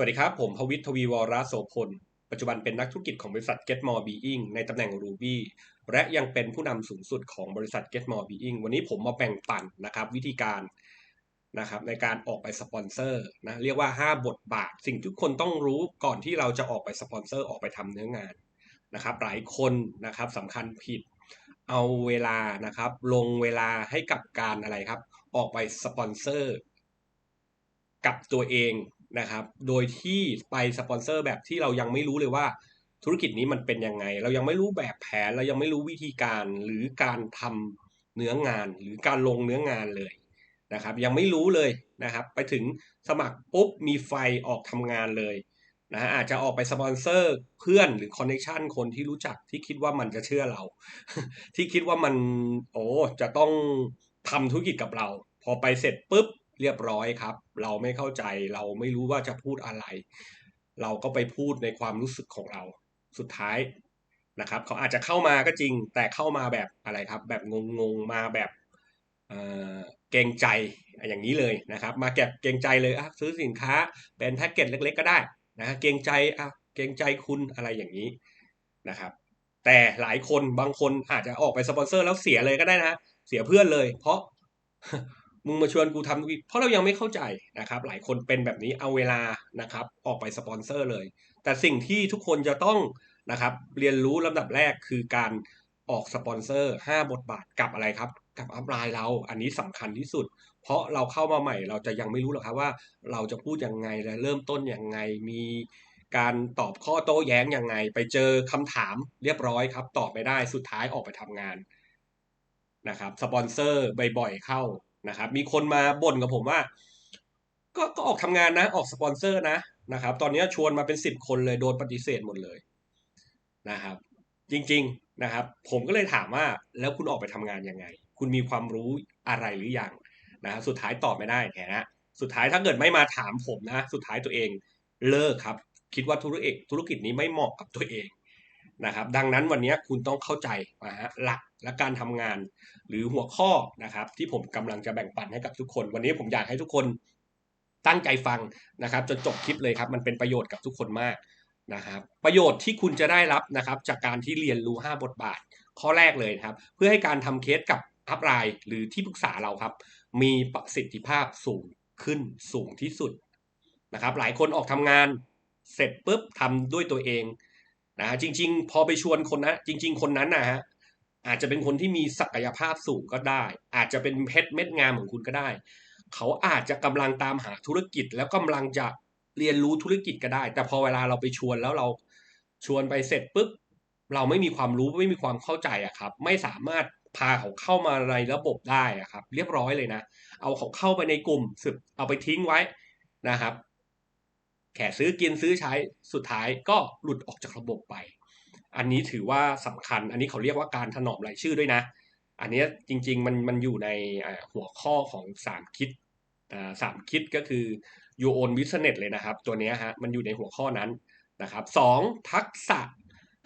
สวัสดีครับ ผมพวิททวีวรโสพล ปัจจุบันเป็นนักธุรกิจของบริษัท Get More Being ในตำแหน่ง Ruby และยังเป็นผู้นำสูงสุดของบริษัท Get More Being วันนี้ผมมาแบ่งปันนะครับวิธีการนะครับในการออกไปสปอนเซอร์นะเรียกว่า 5 บทบาท สิ่งทุกคนต้องรู้ก่อนที่เราจะออกไปสปอนเซอร์ออกไปทำเนื้องานนะครับหลายคนนะครับสำคัญผิดเอาเวลานะครับลงเวลาให้กับการอะไรครับ ออกไปสปอนเซอร์กับตัวเอง นะครับ โดยที่ไปสปอนเซอร์แบบที่เรายังไม่รู้เลยว่าธุรกิจนี้มันเป็นยังไง เรายังไม่รู้แบบแผน เรายังไม่รู้วิธีการหรือการทำเนื้องานหรือการลงเนื้องานเลยนะครับ ยังไม่รู้เลยนะครับ ไปถึงสมัครปุ๊บมีไฟออกทำงานเลยนะอาจจะออกไปสปอนเซอร์เพื่อนหรือคอนเนคชันคนที่รู้จักที่คิดว่ามันจะเชื่อเรา ที่คิดว่ามันโอ้จะต้องทำธุรกิจกับเรา พอไปเสร็จปุ๊บ เรียบร้อยครับ เราไม่เข้าใจเราไม่รู้ว่าจะพูดอะไร เราก็ไปพูดในความรู้สึกของเราสุดท้ายนะครับ เขาอาจจะเข้ามาก็จริง แต่เข้ามาแบบอะไรครับ แบบงงๆมาแบบเกรงใจอย่างนี้เลยนะครับ มาแก็บเกรงใจเลยซื้อสินค้าเป็นแพ็กเกจเล็ก ๆ ก็ได้นะเกรงใจอะเกรงใจคุณอะไรอย่างนี้นะครับ แต่หลายคนบางคนอาจจะออกไปสปอนเซอร์แล้วเสียเลยก็ได้นะเสียเพื่อนเลย เพราะ มึงมาชวนกูทำเพราะเรายังไม่เข้าใจนะครับ หลายคนเป็นแบบนี้เอาเวลานะครับ ออกไปสปอนเซอร์เลย แต่สิ่งที่ทุกคนจะต้องนะครับ เรียนรู้ลำดับแรกคือการออกสปอนเซอร์ 5 บทบาทกับอะไรครับ กับอัพไลน์เราอันนี้สำคัญที่สุด เพราะเราเข้ามาใหม่ เราจะยังไม่รู้หรอกครับว่าเราจะพูดยังไงและเริ่มต้นยังไงมีการตอบข้อโต้แย้งยังไง ไปเจอคำถามเรียบร้อยครับ ตอบไม่ได้สุดท้ายออกไปทำงานนะครับสปอนเซอร์บ่อยๆเข้า นะครับ มีคนมาบ่นกับผมว่า ก็ก็ออกทำงานนะ ออกสปอนเซอร์นะนะครับ ตอนนี้ชวนมาเป็นสิบคนเลยโดนปฏิเสธหมดเลยนะครับ จริง ๆนะครับ ผมก็เลยถามว่าแล้วคุณออกไปทำงานยังไง คุณมีความรู้อะไรหรือยังนะสุดท้ายตอบไม่ได้แค่นะสุดท้ายถ้าเกิดไม่มาถามผมนะ สุดท้ายตัวเองเลิกครับ คิดว่าธุรกิจธุรกิจนี้ไม่เหมาะกับตัวเอง นะครับ ดังนั้นวันนี้คุณต้องเข้าใจนะฮะหลักและการทำงาน หรือหัวข้อนะครับ ที่ผมกำลังจะแบ่งปันให้กับทุกคน วันนี้ผมอยากให้ทุกคนตั้งใจฟังนะครับจนจบคลิปเลยครับมันเป็นประโยชน์กับทุกคนมากนะครับประโยชน์ที่คุณจะได้รับนะครับจากการที่เรียนรู้ 5 บทบาท ข้อแรกเลยครับ เพื่อให้การทำเคสกับอัพไลน์หรือที่ปรึกษาเราครับ มีประสิทธิภาพสูงขึ้นสูงที่สุดนะครับหลายคนออกทำงานเสร็จปุ๊บทำด้วยตัวเอง นะจริง ๆ พอไปชวนคนนะจริง ๆ คนนั้นนะฮะอาจจะเป็นคนที่มีศักยภาพสูงก็ได้ อาจจะเป็นเพชรเม็ดงามของคุณก็ได้ เขาอาจจะกำลังตามหาธุรกิจ แล้วกำลังจะเรียนรู้ธุรกิจก็ได้ แต่พอเวลาเราไปชวนแล้วเราชวนไปเสร็จปุ๊บเราไม่มีความรู้ไม่มีความเข้าใจอะครับ ไม่สามารถพาเขาเข้ามาในระบบได้อะครับ เรียบร้อยเลยนะ เอาเขาเข้าไปในกลุ่มสึกเอาไปทิ้งไว้นะครับ แค่ซื้อกินซื้อใช้สุดท้ายก็หลุดออกจากระบบไป อันนี้ถือว่าสำคัญ อันนี้เขาเรียกว่าการถนอมรายชื่อด้วยนะ อันนี้จริงๆมันมันอยู่ในหัวข้อของสามคิดสามคิดก็คือ you own business เลยนะครับ ตัวนี้ฮะมันอยู่ในหัวข้อนั้นนะครับสองทักษะ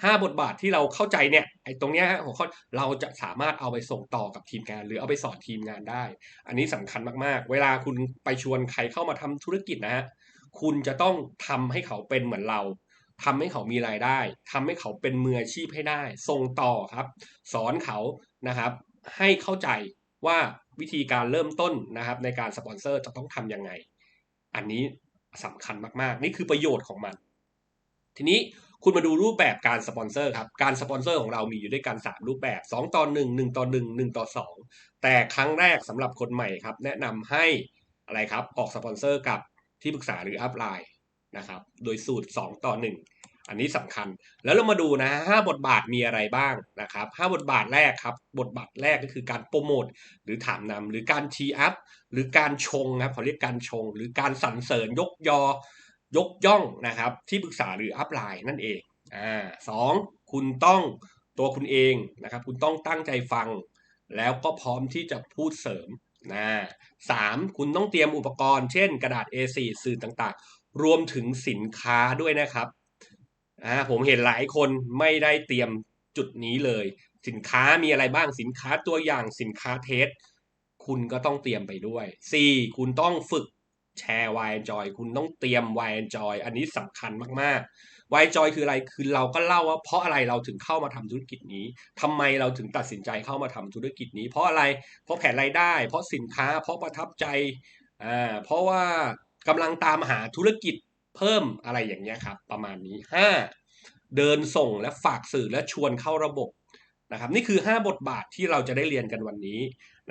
ห้าบทบาทที่เราเข้าใจเนี่ยไอ้ตรงเนี้ฮะหัวข้อเราจะสามารถเอาไปส่งต่อกับทีมงาน หรือเอาไปสอนทีมงานได้ อันนี้สำคัญมากๆ เวลาคุณไปชวนใครเข้ามาทำธุรกิจนะฮะ คุณจะต้องทำให้เขาเป็นเหมือนเราทำให้เขามีรายได้ทำให้เขาเป็นมืออาชีพให้ได้ ส่งต่อครับ สอนเขานะครับ ให้เข้าใจว่าวิธีการเริ่มต้นนะครับ ในการสปอนเซอร์จะต้องทํำยังไง อันนี้สำคัญมากๆ นี่คือประโยชน์ของมัน ทีนี้คุณมาดูรูปแบบการสปอนเซอร์ครับ การสปอนเซอร์ของเรามีอยู่ด้วยกัน 3 รูปแบบ 2 ต่อ 1 1 ต่อ 1 1 ต่อ 2 แต่ครั้งแรกสำหรับคนใหม่ครับ แนะนำให้อะไรครับ ออกสปอนเซอร์กับ ที่ปรึกษาหรืออัพไลน์นะครับ โดยสูตร 2 ต่อ 1 อันนี้สำคัญ แล้วเรามาดูนะห้าบทบาทมีอะไรบ้างนะครับห้าบทบาทแรกครับ บทบาทแรกก็คือการโปรโมทหรือถามนำหรือการทีอัพ หรือการชงครับเขาเรียกการชง หรือการสรรเสริญยกยอยกย่องนะครับ ที่ปรึกษาหรืออัพไลน์นั่นเองอ่าสองคุณต้องตัวคุณเองนะครับ คุณต้องตั้งใจฟัง แล้วก็พร้อมที่จะพูดเสริม นะสามคุณต้องเตรียมอุปกรณ์เช่นกระดาษ A4 สื่อต่างๆ รวมถึงสินค้าด้วยนะครับอ่าผมเห็นหลายคนไม่ได้เตรียมจุดนี้เลย สินค้ามีอะไรบ้างสินค้าตัวอย่างสินค้าเทสคุณก็ต้องเตรียมไปด้วย 4. คุณต้องฝึกแชร์ Why Enjoy คุณต้องเตรียม Why Enjoy อันนี้สำคัญมาก ๆ Why Enjoy คืออะไรคือเราก็เล่าว่าเพราะอะไรเราถึงเข้ามาทำธุรกิจนี้ทำไมเราถึงตัดสินใจเข้ามาทำธุรกิจนี้ เพราะอะไรเพราะแผนรายได้ เพราะสินค้า เพราะประทับใจอ่าเพราะว่ากำลังตามหาธุรกิจเพิ่มอะไรอย่างเงี้ยครับ ประมาณนี้ห้าเดินส่งและฝากสื่อและชวนเข้าระบบนะครับนี่คือ 5 บทบาทที่เราจะได้เรียนกันวันนี้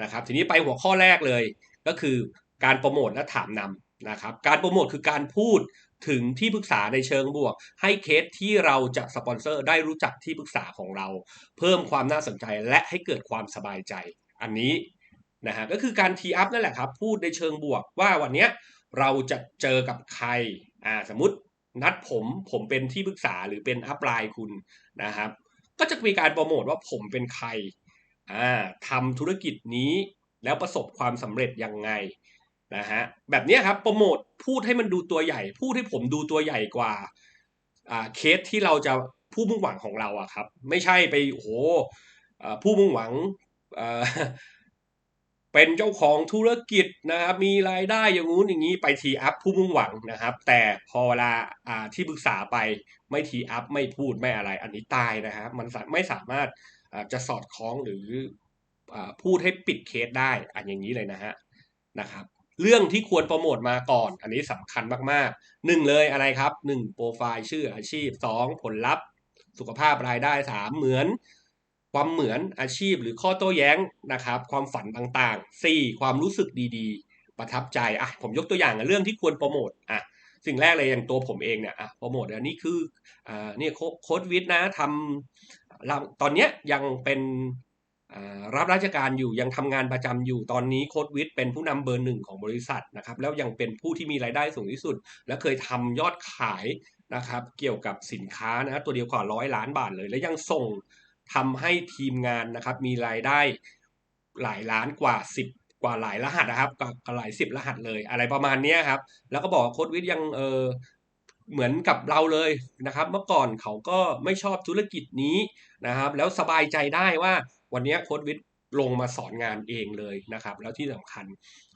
นะครับ ทีนี้ไปหัวข้อแรกเลย ก็คือการโปรโมทและถามนำ นะครับการโปรโมทคือการพูดถึงที่ปรึกษาในเชิงบวก ให้เคสที่เราจะสปอนเซอร์ได้รู้จักที่ปรึกษาของเรา เพิ่มความน่าสนใจและให้เกิดความสบายใจ อันนี้นะฮะก็คือการทีอัพนั่นแหละครับ พูดในเชิงบวกว่าวันนี้เราจะเจอกับใครอ่าสมมตินัดผมผมเป็นที่ปรึกษาหรือเป็นอัพไลน์คุณนะครับ ก็จะมีการโปรโมทว่าผมเป็นใครอ่าทำธุรกิจนี้แล้วประสบความสำเร็จยังไง นะฮะแบบนี้ครับโปรโมทพูดให้มันดูตัวใหญ่ พูดให้ผมดูตัวใหญ่กว่าอ่าเคสที่เราจะผู้มุ่งหวังของเราอะครับ ไม่ใช่ไปโอ้โหอ่าผู้มุ่งหวังเป็นเจ้าของธุรกิจนะครับ มีรายได้อย่างงู้นอย่างนี้ไปทีอัพผู้มุ่งหวังนะครับ แต่พอเวลาที่ปรึกษาไปไม่ทีอัพไม่พูดไม่อะไร อันนี้ตายนะครับ มันไม่สามารถจะสอดคล้องหรือพูดให้ปิดเคสได้อันอย่างนี้เลยนะฮะนะครับ เรื่องที่ควรโปรโมทมาก่อน อันนี้สำคัญมากๆหนึ่งเลยอะไรครับหนึ่งโปรไฟล์ชื่ออาชีพสองผลลัพธ์ สุขภาพรายได้สามเหมือน ความเหมือนอาชีพหรือข้อโต้แย้งนะครับ ความฝันต่างๆ 4. ความรู้สึกดีๆ ประทับใจอะผมยกตัวอย่างเรื่องที่ควรโปรโมทอะสิ่งแรกเลยอย่างตัวผมเองเนี่ยอะโปรโมทอันนี้คืออ่าเนี่ยโค้ดวิทนะทำตอนเนี้ยยังเป็น รับราชการอยู่ยังทำงานประจำอยู่ตอนนี้โค้ดวิทเป็นผู้นำเบอร์หนึ่งของบริษัทนะครับแล้วยังเป็นผู้ที่มีรายได้สูงที่สุด และเคยทำยอดขายนะครับเกี่ยวกับสินค้านะตัวเดียวกว่าร้อยล้านบาทเลย และยังส่งทำให้ทีมงานนะครับมีรายได้หลายล้านกว่าสิบกว่าหลายรหัสนะครับกับหลายสิบรหัสเลย อะไรประมาณนี้ครับแล้วก็บอกโค้ดวิทยังเออเหมือนกับเราเลยนะครับ เมื่อก่อนเขาก็ไม่ชอบธุรกิจนี้นะครับ แล้วสบายใจได้ว่า วันนี้โค้ดวิทลงมาสอนงานเองเลยนะครับ แล้วที่สำคัญ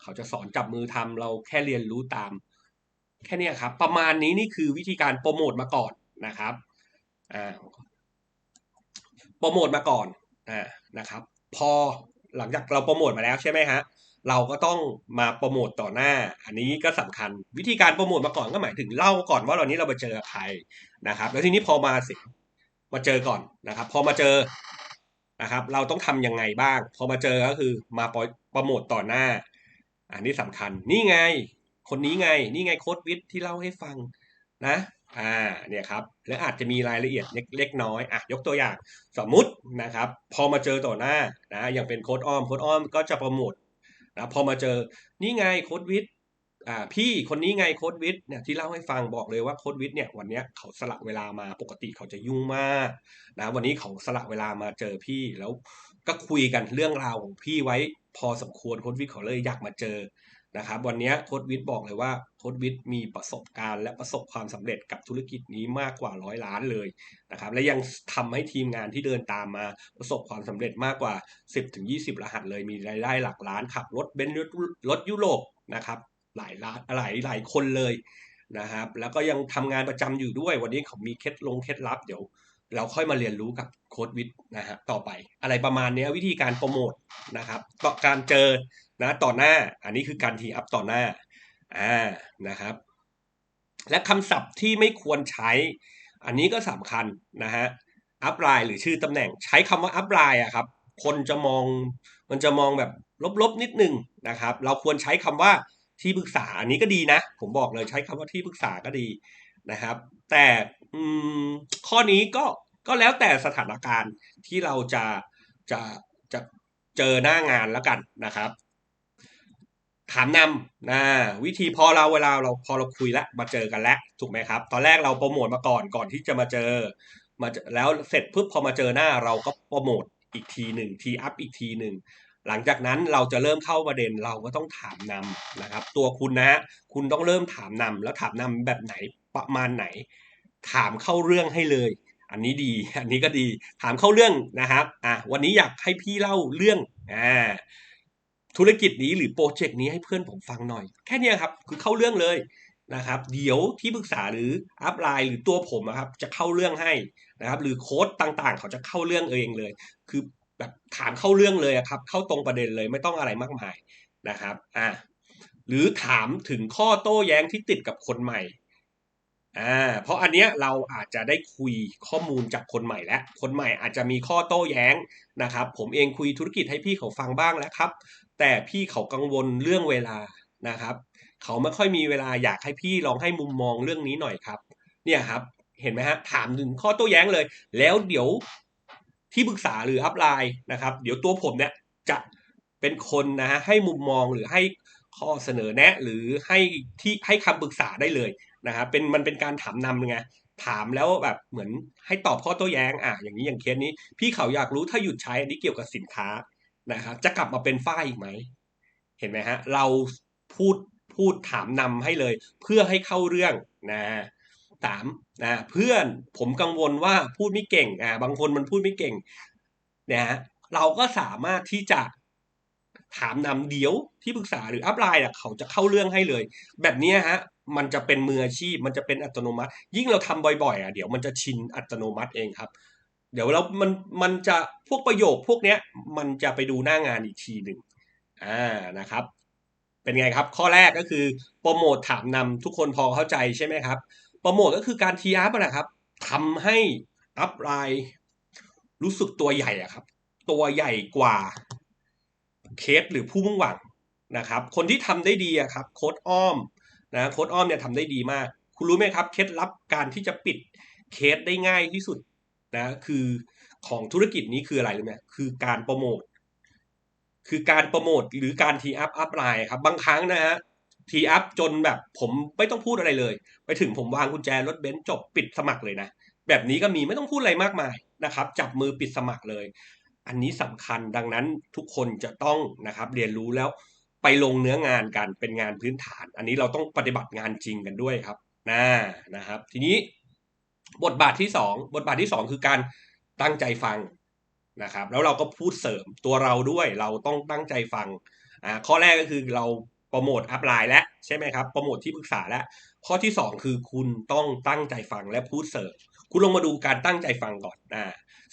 เขาจะสอนจับมือทำเราแค่เรียนรู้ตาม แค่นี้ครับ ประมาณนี้นี่คือวิธีการโปรโมทมาก่อนนะครับอ่าโปรโมทมาก่อนอ่านะครับ พอหลังจากเราโปรโมทมาแล้วใช่ไหมฮะเราก็ต้องมาโปรโมทต่อหน้า อันนี้ก็สำคัญวิธีการโปรโมทมาก่อนก็หมายถึงเล่าก่อนว่าวันนี้เราไปเจอใครนะครับ แล้วทีนี้พอมาสิมาเจอก่อนนะครับ พอมาเจอ นะครับ เราต้องทํำยังไงบ้าง พอมาเจอก็คือมาโปรโมทต่อหน้า อันนี้สำคัญ นี่ไง คนนี้ไง นี่ไงโค้ดวิทที่เล่าให้ฟังนะ อ่า เนี่ยครับ แล้วอาจจะมีรายละเอียดเล็กน้อย อะ ยกตัวอย่าง สมมุตินะครับ พอมาเจอต่อหน้านะ อย่างเป็นโค้ดอ้อม โค้ดอ้อมก็จะโปรโมทนะ พอมาเจอ นี่ไงโค้ดวิท อ่าพี่คนนี้ไงโค้ดวิทเนี่ยที่เล่าให้ฟังบอกเลยว่าโค้ดวิทเนี่ยวันนี้เขาสละเวลามาปกติเขาจะยุ่งมากนะวันนี้เขาสละเวลามาเจอพี่แล้วก็คุยกันเรื่องราวของพี่ไว้พอสมควรโค้ดวิทเขาเลยอยากมาเจอนะครับวันนี้โค้ดวิทบอกเลยว่าโค้ดวิทมีประสบการณ์และประสบความสำเร็จกับธุรกิจนี้มากกว่าร้อยล้านเลยนะครับและยังทำให้ทีมงานที่เดินตามมาประสบความสำเร็จมากกว่า 10-20 รหัสเลยมีรายได้หลักล้านขับรถเบนซ์รถยุโรปนะครับ หลายล้านหลายหลายคนเลยนะครับ แล้วก็ยังทำงานประจำอยู่ด้วย วันนี้เขามีเคล็ดลงเคล็ดลับเดี๋ยว เราค่อยมาเรียนรู้กับโค้ดวิทนะฮะต่อไป อะไรประมาณนี้วิธีการโปรโมทนะครับต่อการเจอนะต่อหน้า อันนี้คือการทีอัพต่อหน้าอ่านะครับ และคำศัพท์ที่ไม่ควรใช้ อันนี้ก็สำคัญนะฮะอัพไลน์หรือชื่อตำแหน่งใช้คำว่าอัพไลน์อะครับ คนจะมองมันจะมองแบบลบๆนิดนึงนะครับ เราควรใช้คำว่า ที่ปรึกษาอันนี้ก็ดีนะ ผมบอกเลยใช้คำว่าที่ปรึกษาก็ดีนะครับ แต่ข้อนี้ก็ก็แล้วแต่สถานการณ์ที่เราจะจะจะเจอหน้างานแล้วกันนะครับ ถามนำนะวิธีพอเราเวลาเราพอเราคุยแล้วมาเจอกันแล้วถูกไหมครับ ตอนแรกเราโปรโมทมาก่อนก่อนที่จะมาเจอมาแล้วเสร็จปุ๊บพอมาเจอหน้าเราก็โปรโมทอีกทีหนึ่งทีอัพอีกทีหนึ่ง หลังจากนั้นเราจะเริ่มเข้าประเด็นเราก็ต้องถามนำนะครับ ตัวคุณนะฮะคุณต้องเริ่มถามนำแล้วถามนำแบบไหนประมาณไหน ถามเข้าเรื่องให้เลย อันนี้ดี อันนี้ก็ดี ถามเข้าเรื่องนะครับอะวันนี้อยากให้พี่เล่าเรื่องอ่าธุรกิจนี้หรือโปรเจกต์นี้ให้เพื่อนผมฟังหน่อย แค่นี้ครับคือเข้าเรื่องเลยนะครับ เดี๋ยวที่ปรึกษาหรืออัพไลน์หรือตัวผมอะครับ จะเข้าเรื่องให้นะครับ หรือโค้ดต่างๆ เขาจะเข้าเรื่องเองเลย คือ แบบถามเข้าเรื่องเลยครับ เข้าตรงประเด็นเลยไม่ต้องอะไรมากมายนะครับอ่าหรือถามถึงข้อโต้แย้งที่ติดกับคนใหม่อ่าเพราะอันเนี้ยเราอาจจะได้คุยข้อมูลจากคนใหม่แล้ว คนใหม่อาจจะมีข้อโต้แย้งนะครับ ผมเองคุยธุรกิจให้พี่เขาฟังบ้างแล้วครับ แต่พี่เขากังวลเรื่องเวลานะครับ เขาไม่ค่อยมีเวลาอยากให้พี่ลองให้มุมมองเรื่องนี้หน่อยครับ เนี่ยครับ เห็นไหมฮะถามถึงข้อโต้แย้งเลย แล้วเดี๋ยว ที่ปรึกษาหรืออัพไลน์นะครับ เดี๋ยวตัวผมเนี่ยจะเป็นคนนะฮะให้มุมมองหรือให้ข้อเสนอแนะหรือให้ที่ให้คำปรึกษาได้เลยนะครับเป็นมันเป็นการถามนำไงถามแล้วแบบเหมือนให้ตอบข้อโต้แย้งอะอย่างนี้อย่างเคสนี้ พี่เขาอยากรู้ถ้าหยุดใช้อันนี้เกี่ยวกับสินค้านะครับจะกลับมาเป็นฝ้ายอีกไหมเห็นไหมฮะเราพูดพูดถามนำให้เลย เพื่อให้เข้าเรื่องนะามนะเพื่อนผมกังวลว่าพูดไม่เก่งอ่าบางคนมันพูดไม่เก่งนะฮะเราก็สามารถที่จะถามนำเดี๋ยวที่ปรึกษาหรืออัพไลน์เขาจะเข้าเรื่องให้เลย แบบนี้ฮะมันจะเป็นมืออาชีพ มันจะเป็นอัตโนมัติ ยิ่งเราทำบ่อยๆอะเดี๋ยวมันจะชินอัตโนมัติเองครับ เดี๋ยวเรามันมันจะพวกประโยคพวกเนี้ยมันจะไปดูหน้างานอีกทีหนึ่งอ่านะครับ เป็นไงครับ ข้อแรกก็คือโปรโมทถามนำทุกคนพอเข้าใจใช่ไหมครับ ปรโมทก็คือการทีอัพนะครับทำให้อัพไลน์รู้สึกตัวใหญ่อะครับ ตัวใหญ่กว่าเคสหรือผู้มุ่งหวังนะครับ คนที่ทำได้ดีอะครับ โค้ดอ้อมนะโค้ดอ้อมเนี่ยทำได้ดีมาก คุณรู้ไหมครับเคล็ดลับการที่จะปิดเคสได้ง่ายที่สุดนะคือของธุรกิจนี้คืออะไรรู้ไหมคือการโปรโมทคือการโปรโมทหรือการทีอัพอัพไลน์ครับบางครั้งนะฮะ ทีอัพจนแบบผมไม่ต้องพูดอะไรเลย ไปถึงผมวางกุญแจรถเบนซ์จบปิดสมัครเลยนะ แบบนี้ก็มีไม่ต้องพูดอะไรมากมายนะครับ จับมือปิดสมัครเลย อันนี้สำคัญดังนั้นทุกคนจะต้องนะครับเรียนรู้แล้วไปลงเนื้องานกันเป็นงานพื้นฐาน อันนี้เราต้องปฏิบัติงานจริงกันด้วยครับนะนะครับ ทีนี้บทบาทที่สองบทบาทที่สองคือการตั้งใจฟังนะครับ แล้วเราก็พูดเสริมตัวเราด้วยเราต้องตั้งใจฟังอ่าข้อแรกก็คือเรา รโมทอัพไลน์แล้วใช่ไหมครับโปรโมทที่ปรึกษาแล้วข้อที่สองคือคุณต้องตั้งใจฟังและพูดเสริมคุณลงมาดูการตั้งใจฟังก่อนอ่า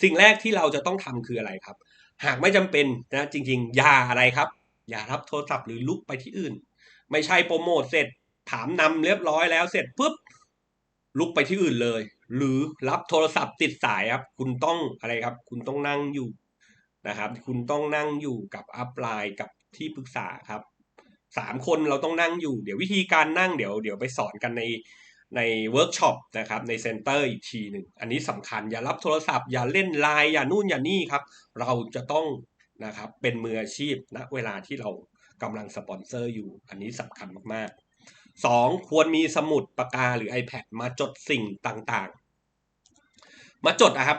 สิ่งแรกที่เราจะต้องทำคืออะไรครับ หากไม่จำเป็นนะจริงๆ อย่าอะไรครับ อย่ารับโทรศัพท์หรือลุกไปที่อื่น ไม่ใช่โปรโมทเสร็จถามนำเรียบร้อยแล้วเสร็จปุ๊บลุกไปที่อื่นเลย หรือรับโทรศัพท์ติดสายครับคุณต้องอะไรครับ คุณต้องนั่งอยู่นะครับ คุณต้องนั่งอยู่กับอัพไลน์กับที่ปรึกษาครับ สามคนเราต้องนั่งอยู่ เดี๋ยววิธีการนั่งเดี๋ยวเดี๋ยวไปสอนกันในในเวิร์กช็อปนะครับในเซ็นเตอร์อีกทีหนึ่งอันนี้สำคัญอย่ารับโทรศัพท์อย่าเล่นไลน์อย่านู่นอย่านี่ครับ เราจะต้องนะครับเป็นมืออาชีพณนะเวลาที่เรากำลังสปอนเซอร์อยู่ อันนี้สำคัญมากๆ 2. ควรมีสมุดปากกาหรือ iPad มาจดสิ่งต่างๆ มาจดนะครับ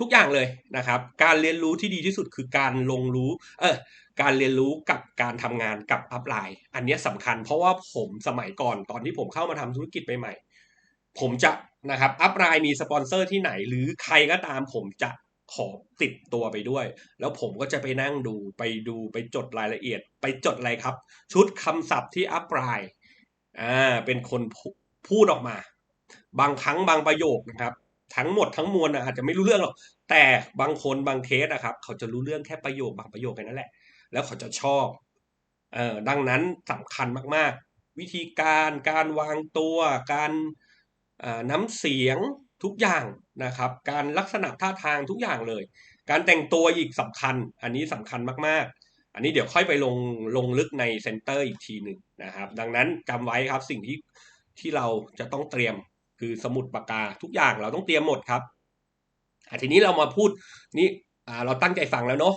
ทุกอย่างเลยนะครับ การเรียนรู้ที่ดีที่สุดคือการลงรู้ เออการเรียนรู้กับการทำงานกับอัพไลน์ อันนี้สำคัญเพราะว่าผมสมัยก่อนตอนที่ผมเข้ามาทำธุรกิจใหม่ๆผมจะนะครับอัพไลน์มีสปอนเซอร์ที่ไหน หรือใครก็ตามผมจะขอติดตัวไปด้วย แล้วผมก็จะไปนั่งดูไปดูไปจดรายละเอียด ไปจดอะไรครับ ชุดคำศัพท์ที่อัปรายอ่าเป็นคนพูดออกมา บางครั้งบางประโยคนะครับ ทั้งหมดทั้งมวลอาจจะไม่รู้เรื่องหรอกแต่บางคนบางเคสนะครับ เขาจะรู้เรื่องแค่ประโยคบางประโยคแค่นั้นแหละ แล้วเขาจะชอบเอ่อดังนั้นสำคัญมากๆ วิธีการการวางตัว การน้ำเสียงทุกอย่างนะครับ การลักษณะท่าทางทุกอย่างเลย การแต่งตัวอีกสำคัญ อันนี้สำคัญมากๆอันนี้เดี๋ยวค่อยไปลงลงลึกในเซ็นเตอร์อีกทีหนึ่งนะครับ ดังนั้นจำไว้ครับสิ่งที่ที่เราจะต้องเตรียม คือสมุดปากกาทุกอย่างเราต้องเตรียมหมดครับทีนี้เรามาพูดนี่เราตั้งใจฟังแล้วเนาะ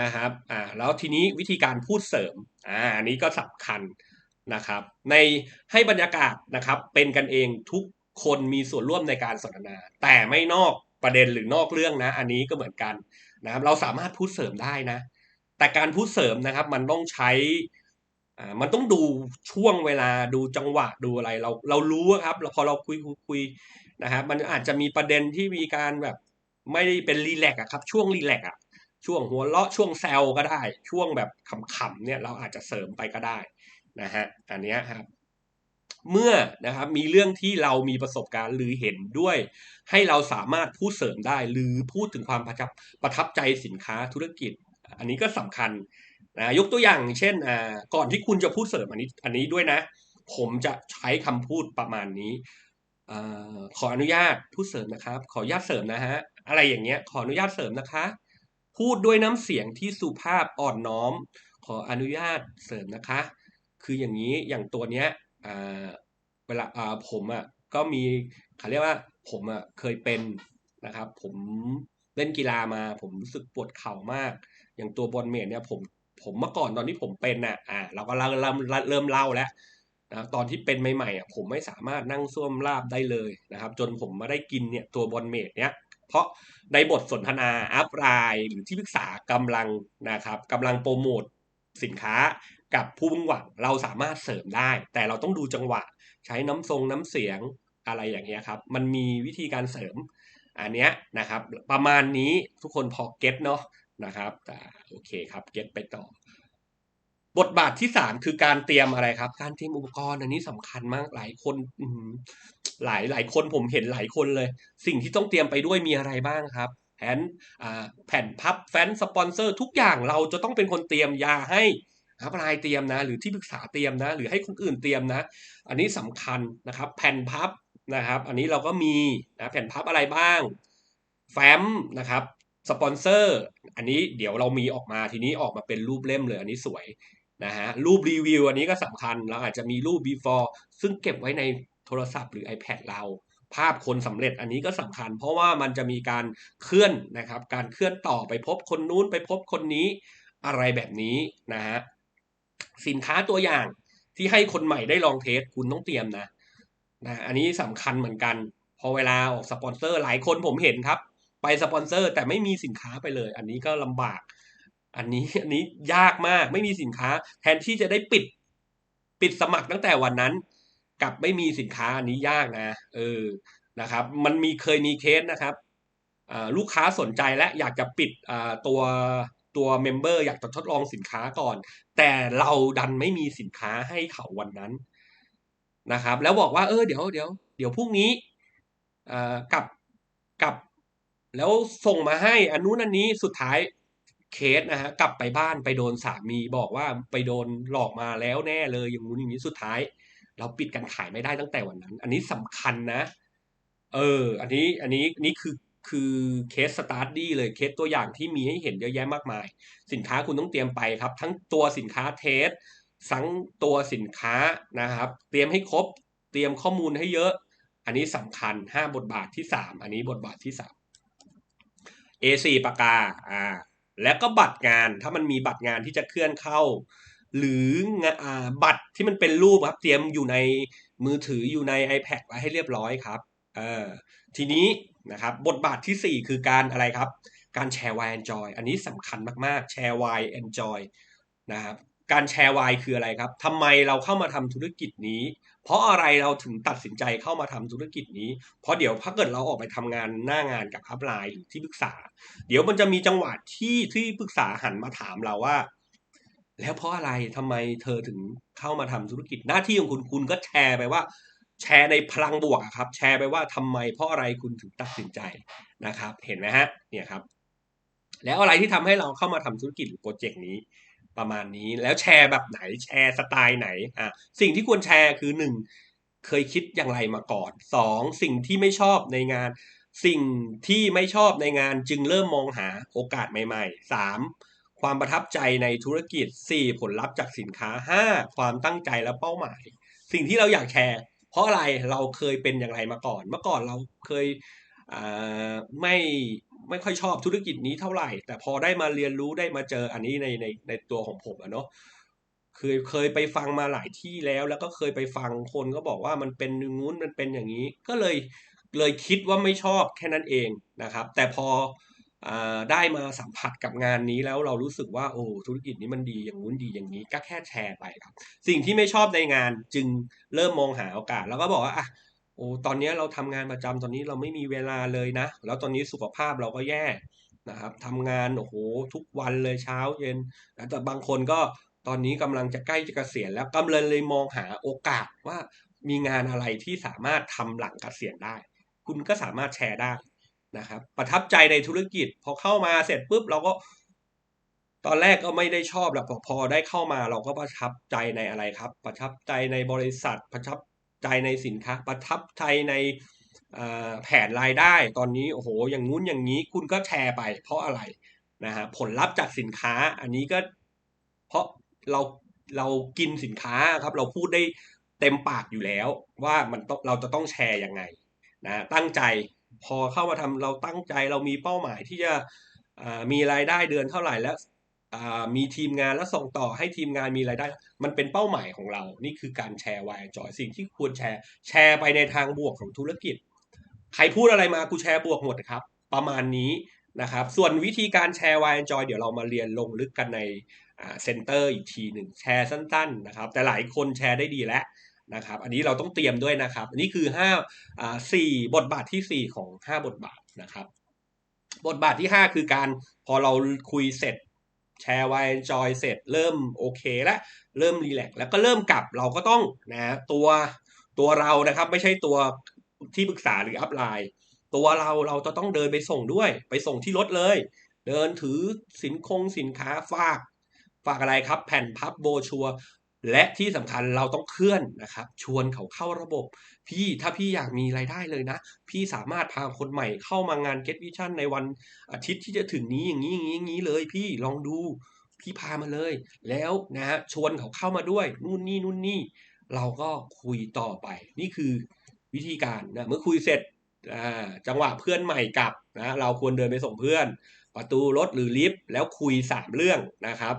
นะครับอ่าแล้วทีนี้วิธีการพูดเสริมอ่าอันนี้ก็สำคัญนะครับ ในให้บรรยากาศนะครับเป็นกันเองทุกคนมีส่วนร่วมในการสนทนา แต่ไม่นอกประเด็นหรือนอกเรื่องนะ อันนี้ก็เหมือนกันนะครับ เราสามารถพูดเสริมได้นะ แต่การพูดเสริมนะครับ มันต้องใช้ อ่ามันต้องดูช่วงเวลาดูจังหวะดูอะไรเราเรารู้ครับพอเราคุยคุยนะครับมันอาจจะมีประเด็นที่มีการแบบไม่ได้เป็นรีแลกอะครับ ช่วงรีแลกอะช่วงหัวเราะช่วงแซวก็ได้ ช่วงแบบขำๆเนี่ยเราอาจจะเสริมไปก็ได้นะฮะอันนี้ครับ เมื่อนะครับมีเรื่องที่เรามีประสบการณ์หรือเห็นด้วย ให้เราสามารถพูดเสริมได้ หรือพูดถึงความประทับประทับใจสินค้าธุรกิจ อันนี้ก็สำคัญ นะยกตัวอย่างเช่นอ่าก่อนที่คุณจะพูดเสริมอันนี้อันนี้ด้วยนะ ผมจะใช้คำพูดประมาณนี้อขออนุญาตพูดเสริมนะครับ ขออนุญาตเสริมนะฮะอะไรอย่างเงี้ยขออนุญาตเสริมนะคะ พูดด้วยน้ำเสียงที่สุภาพอ่อนน้อม ขออนุญาตเสริมนะคะ คืออย่างนี้อย่างตัวเนี้ยเวลาอ่าผมอะก็มีเขาเรียกว่าผมอะเคยเป็นนะครับ ผมเล่นกีฬามา ผมรู้สึกปวดเข่ามาก อย่างตัวบอลเมดเนี่ยผม ผมเมื่อก่อนตอนที่ผมเป็นน่ะอ่าเราก็เริ่มเริ่มเริ่มเล่าแล้วนะตอนที่เป็นใหม่ๆอะผมไม่สามารถนั่งส้วมราบได้เลยนะครับ จนผมมาได้กินเนี่ยตัวบอลเมดเนี่ยเพราะในบทสนทนาอัพไลน์หรือที่ปรึกษากำลังนะครับกำลังโปรโมทสินค้ากับผู้มุ่งหวังเราสามารถเสริมได้ แต่เราต้องดูจังหวะ ใช้น้ำทรงน้ำเสียงอะไรอย่างเงี้ยครับ มันมีวิธีการเสริมอันเนี้ยนะครับ ประมาณนี้ทุกคนพอเก็ตเนาะ นะครับแต่โอเคครับเก็ตไปต่อ บทบาทที่สามคือการเตรียมอะไรครับ การเตรียมอุปกรณ์อันนี้สำคัญมากหลายคนหลายหลายคนผมเห็นหลายคนเลย สิ่งที่ต้องเตรียมไปด้วยมีอะไรบ้างครับแผนอ่าแผ่นพับแฟ้นสปอนเซอร์ ทุกอย่างเราจะต้องเป็นคนเตรียมยาให้ครับรายเตรียมนะ หรือที่ปรึกษาเตรียมนะ หรือให้คนอื่นเตรียมนะ อันนี้สำคัญนะครับ แผ่นพับนะครับ อันนี้เราก็มีนะแผ่นพับอะไรบ้าง แฟ้มนะครับ สปอนเซอร์ อันนี้เดี๋ยวเรามีออกมาทีนี้ออกมาเป็นรูปเล่มเลย อันนี้สวยนะฮะรูปรีวิวอันนี้ก็สำคัญเราอาจจะมีรูป before ซึ่งเก็บไว้ในโทรศัพท์หรือ iPad เรา ภาพคนสำเร็จอันนี้ก็สำคัญ เพราะว่ามันจะมีการเคลื่อนนะครับ การเคลื่อนต่อไปพบคนนู้นไปพบคนนี้อะไรแบบนี้นะฮะสินค้าตัวอย่างที่ให้คนใหม่ได้ลองเทสคุณต้องเตรียมนะนะ อันนี้สำคัญเหมือนกัน พอเวลาออกสปอนเซอร์หลายคนผมเห็นครับ ไปสปอนเซอร์ แต่ไม่มีสินค้าไปเลย อันนี้ก็ลำบาก อันนี้อันนี้ยากมากไม่มีสินค้า แทนที่จะได้ปิด ปิดสมัครตั้งแต่วันนั้นกับไม่มีสินค้าอันนี้ยากนะ เออนะครับ มันมีเคยมีเคสนะครับลูกค้าสนใจและอยากจะปิดตัวตัวเมมเบอร์อยากจะทดลองสินค้าก่อน แต่เราดันไม่มีสินค้าให้เขาวันนั้นนะครับ แล้วบอกว่าเออเดี๋ยวเดี๋ยวเดี๋ยวพรุ่งนี้กับกับ แล้วส่งมาให้อันนู้นอันนี้สุดท้ายเคสนะฮะกลับไปบ้านไปโดนสามีบอกว่าไปโดนหลอกมาแล้วแน่เลยอย่างนู้นอย่างนี้สุดท้าย เราปิดการขายไม่ได้ตั้งแต่วันนั้น อันนี้สำคัญนะ เออ อันนี้อันนี้นี่คือคือเคสสตาร์ทดีเลยเคสตัวอย่างที่มีให้เห็นเยอะแยะมากมาย สินค้าคุณต้องเตรียมไปครับ ทั้งตัวสินค้าเทสทั้งตัวสินค้านะครับ เตรียมให้ครบ เตรียมข้อมูลให้เยอะ อันนี้สำคัญห้าบทบาทที่สามอันนี้บทบาทที่สาม A4 ปากกาอ่าแล้วก็บัตรงานถ้ามันมีบัตรงานที่จะเคลื่อนเข้า หรือบัตรที่มันเป็นรูปครับเตรียมอยู่ในมือถืออยู่ใน iPad ไว้ให้เรียบร้อยครับเออทีนี้นะครับบทบาทที่ 4 คือการอะไรครับ การแชร์วายแอนจอยอันนี้สำคัญมากๆแชร์วายแอนจอยนะครับการแชร์วายคืออะไรครับทำไมเราเข้ามาทำธุรกิจนี้ เพราะอะไรเราถึงตัดสินใจเข้ามาทำธุรกิจนี้ เพราะเดี๋ยวถ้าเกิดเราออกไปทำงานหน้างานกับอัพไลน์หรือที่ปรึกษา เดี๋ยวมันจะมีจังหวะที่ที่ปรึกษาหันมาถามเราว่า แล้วเพราะอะไรทำไมเธอถึงเข้ามาทำธุรกิจหน้าที่ของคุณคุณก็แชร์ไปว่า แชร์ในพลังบวกครับ แชร์ไปว่าทำไมเพราะอะไรคุณถึงตัดสินใจนะครับ เห็นไหมฮะเนี่ยครับ แล้วอะไรที่ทำให้เราเข้ามาทำธุรกิจหรือโปรเจกต์นี้ ประมาณนี้แล้วแชร์แบบไหนแชร์สไตล์ไหนอะสิ่งที่ควรแชร์คือหนึ่งเคยคิดอย่างไรมาก่อนสองสิ่งที่ไม่ชอบในงาน สิ่งที่ไม่ชอบในงานจึงเริ่มมองหาโอกาสใหม่ๆสามความประทับใจในธุรกิจสี่ผลลัพธ์จากสินค้าห้าความตั้งใจและเป้าหมาย สิ่งที่เราอยากแชร์ เพราะอะไรเราเคยเป็นอย่างไรมาก่อน เมื่อก่อนเราเคยไม่ ไม่ค่อยชอบธุรกิจนี้เท่าไหร่ แต่พอได้มาเรียนรู้ได้มาเจออันนี้ในในในตัวของผมอะเนาะเคยเคยไปฟังมาหลายที่แล้ว แล้วก็เคยไปฟังคนก็บอกว่ามันเป็นงู้นมันเป็นอย่างนี้ ก็เลยเลยคิดว่าไม่ชอบแค่นั้นเองนะครับ แต่พอได้มาสัมผัสกับงานนี้แล้วเรารู้สึกว่าโอ้ธุรกิจนี้มันดีอย่างนู้นดีอย่างนี้ ก็แค่แชร์ไปครับ สิ่งที่ไม่ชอบในงานจึงเริ่มมองหาโอกาส แล้วก็บอกว่าอะ โอ้ตอนนี้เราทำงานประจำตอนนี้เราไม่มีเวลาเลยนะ แล้วตอนนี้สุขภาพเราก็แย่นะครับทำงานโอ้โหทุกวันเลยเช้าเย็นแต่บางคนก็ตอนนี้กำลังจะใกล้จะเกษียณแล้วกำลังเลยมองหาโอกาสว่ามีงานอะไรที่สามารถทำหลังเกษียณได้ คุณก็สามารถแชร์ได้นะครับ ประทับใจในธุรกิจ พอเข้ามาเสร็จปุ๊บเราก็ ตอนแรกก็ไม่ได้ชอบหรอกพอได้เข้ามาเราก็ประทับใจในอะไรครับ ประทับใจในบริษัทประทับ ใจในสินค้า ประทับใจในแผนรายได้ตอนนี้โอ้โหอย่างงู้นอย่างนี้คุณก็แชร์ไป เพราะอะไรนะฮะผลลัพธ์จากสินค้าอันนี้ก็เพราะเราเรากินสินค้าครับ เราพูดได้เต็มปากอยู่แล้ว ว่ามันต้องเราจะต้องแชร์ยังไงนะตั้งใจพอเข้ามาทำเราตั้งใจเรามีเป้าหมายที่จะมีรายได้เดือนเท่าไหร่แล้ว มีทีมงานแล้วส่งต่อให้ทีมงานมีรายได้ มันเป็นเป้าหมายของเรา นี่คือการแชร์วายจอยสิ่งที่ควรแชร์แชร์ไปในทางบวกของธุรกิจ ใครพูดอะไรมากูแชร์บวกหมดครับ ประมาณนี้นะครับ ส่วนวิธีการแชร์วายจอยเดี๋ยวเรามาเรียนลงลึกกันในเซ็นเตอร์อีกทีหนึ่งแชร์สั้น ๆ นะครับ แต่หลายคนแชร์ได้ดีแล้วนะครับ อันนี้เราต้องเตรียมด้วยนะครับ อันนี้คือห้าสี่บทบาทที่สี่ของห้าบทบาทนะครับ บทบาทที่ห้าคือการพอเราคุยเสร็จ แชร์วายจอยเสร็จเริ่มโอเคแล้วเริ่มรีแลกแล้วก็เริ่มกลับเราก็ต้องนะตัวตัวเรานะครับไม่ใช่ตัวที่ปรึกษาหรืออัพไลน์ตัวเราเราจะต้องเดินไปส่งด้วย ไปส่งที่รถเลย เดินถือสินคงสินค้าฝาก ฝากอะไรครับ แผ่นพับโบชัว และที่สำคัญเราต้องเคลื่อนนะครับ ชวนเขาเข้าระบบ พี่ถ้าพี่อยากมีไรายได้เลยนะ พี่สามารถพาคนใหม่เข้ามางาน Get Vision ในวันอาทิตย์ที่จะถึงนี้อย่างนี้อย่างนี้อย่างนี้เลย พี่ลองดูพี่พามาเลย แล้วนะฮะชวนเขาเข้ามาด้วยนู่นนี่นู่นนี่ เราก็คุยต่อไป นี่คือวิธีการนะเมื่อคุยเสร็จจังหวะเพื่อนใหม่กลับนะเราควรเดินไปส่งเพื่อน ประตูรถหรือลิฟต์แล้วคุยสามเรื่องนะครับ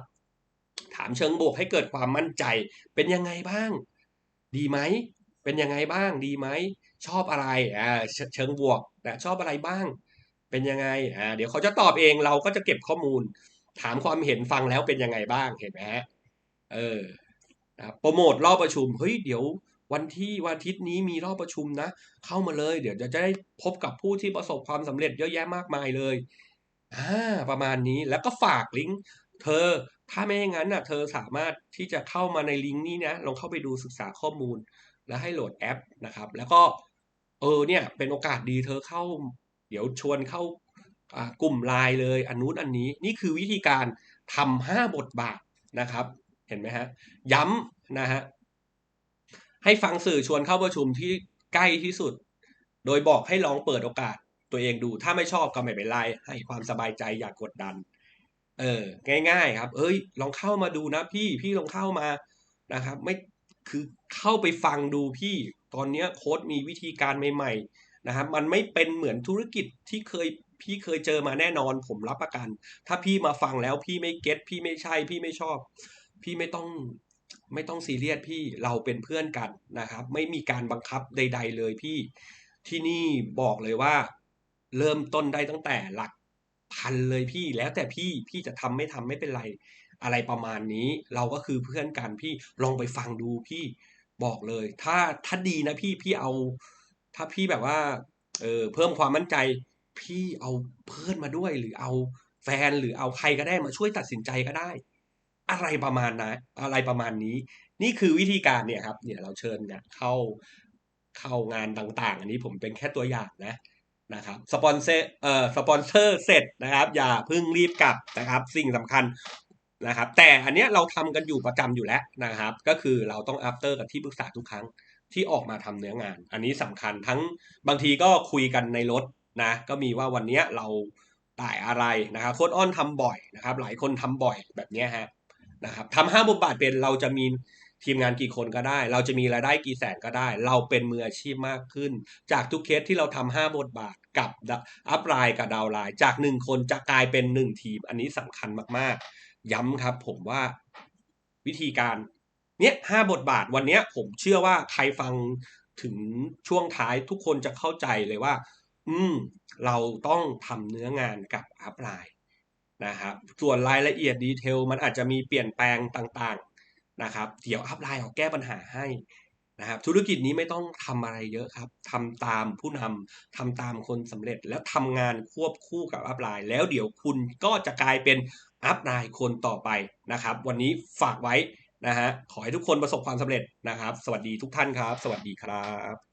ถามเชิงบวกให้เกิดความมั่นใจ เป็นยังไงบ้าง ดีไหม เป็นยังไงบ้าง ดีไหม ชอบอะไรอ่าเชิงบวกนะชอบอะไรบ้าง เป็นยังไงอ่าเดี๋ยวเขาจะตอบเองเราก็จะเก็บข้อมูล ถามความเห็นฟังแล้วเป็นยังไงบ้างเห็นไหมฮะเออนะโปรโมทรอบประชุมเฮ้ยเดี๋ยววันที่วันอาทิตย์นี้มีรอบประชุมนะ เข้ามาเลย เดี๋ยวจะได้พบกับผู้ที่ประสบความสำเร็จเยอะแยะมากมายเลยอ่าประมาณนี้แล้วก็ฝากลิงก์เธอ ถ้าไม่อย่างนั้นน่ะเธอสามารถที่จะเข้ามาในลิงก์นี้นะลองเข้าไปดูศึกษาข้อมูล แล้วให้โหลดแอปนะครับ แล้วก็เออเนี่ยเป็นโอกาสดีเธอเข้า เดี๋ยวชวนเข้ากลุ่มไลน์เลยอันนู้นอันนี้นี่คือวิธีการทำห้าบทบาทนะครับ เห็นไหมฮะย้ำนะฮะให้ฟังสื่อชวนเข้าประชุมที่ใกล้ที่สุด โดยบอกให้ลองเปิดโอกาสตัวเองดู ถ้าไม่ชอบก็ไม่เป็นไรให้ความสบายใจอย่ากกดดัน เออ ง่ายๆ ครับ เอ้ย ลองเข้ามาดูนะพี่พี่ลองเข้ามานะครับ ไม่คือเข้าไปฟังดูพี่ ตอนนี้โค้ดมีวิธีการใหม่ๆนะครับ มันไม่เป็นเหมือนธุรกิจที่เคยพี่เคยเจอมาแน่นอน ผมรับประกัน ถ้าพี่มาฟังแล้วพี่ไม่เก็ตพี่ไม่ใช่ พี่ไม่ชอบ พี่ไม่ต้องไม่ต้องซีเรียสพี่เราเป็นเพื่อนกันนะครับ ไม่มีการบังคับใด ๆ เลยพี่ที่นี่บอกเลยว่า เริ่มต้นได้ตั้งแต่หลัก พันเลยพี่แล้วแต่พี่พี่จะทำไม่ทำไม่เป็นไร อะไรประมาณนี้ เราก็คือเพื่อนกันพี่ลองไปฟังดูพี่บอกเลย ถ้าถ้าดีนะพี่พี่เอา ถ้าพี่แบบว่า เออเพิ่มความมั่นใจ พี่เอาเพื่อนมาด้วยหรือเอาแฟนหรือเอาใครก็ได้มาช่วยตัดสินใจก็ได้ อะไรประมาณนะอะไรประมาณนี้ นี่คือวิธีการเนี่ยครับ เนี่ยเราเชิญเนี่ยเข้าเข้างานต่าง ๆ อันนี้ผมเป็นแค่ตัวอย่างนะ นะครับสปอนเซอร์เอ่อสปอนเซอร์เสร็จนะครับ อย่าเพิ่งรีบกลับนะครับ สิ่งสำคัญนะครับ แต่อันเนี้ยเราทำกันอยู่ประจำอยู่แล้วนะครับ ก็คือเราต้องอัปเตอร์กับที่ปรึกษาทุกครั้งที่ออกมาทำเนื้องาน อันนี้สำคัญทั้งบางทีก็คุยกันในรถนะก็มีว่าวันนี้เราต่ายอะไรนะครับโค้ดอ้อนทำบ่อยนะครับ หลายคนทำบ่อยแบบนี้ฮะนะครับทำห้าบทบาทเป็นเราจะมี ทีมงานกี่คนก็ได้ เราจะมีรายได้กี่แสนก็ได้ เราเป็นมืออาชีพมากขึ้น จากทุกเคสที่เราทำห้าบทบาทกับอัพไลน์กับดาวไลน์จากหนึ่งคนจะกลายเป็นหนึ่งทีม อันนี้สำคัญมากๆ ย้ำครับผมว่าวิธีการเนี้ยห้าบทบาทวันเนี้ยผมเชื่อว่าใครฟังถึงช่วงท้ายทุกคนจะเข้าใจเลยว่า อืม เราต้องทำเนื้องานกับอัพไลน์นะครับส่วนรายละเอียดดีเทลมันอาจจะมีเปลี่ยนแปลงต่าง นะครับเดี๋ยวอัพไลน์เขาแก้ปัญหาให้นะครับธุรกิจนี้ไม่ต้องทำอะไรเยอะครับทำตามผู้นำทำตามคนสำเร็จแล้วทำงานควบคู่กับอัพไลน์ แล้วเดี๋ยวคุณก็จะกลายเป็นอัพไลน์คนต่อไปนะครับ วันนี้ฝากไว้นะฮะขอให้ทุกคนประสบความสำเร็จนะครับ สวัสดีทุกท่านครับ สวัสดีครับ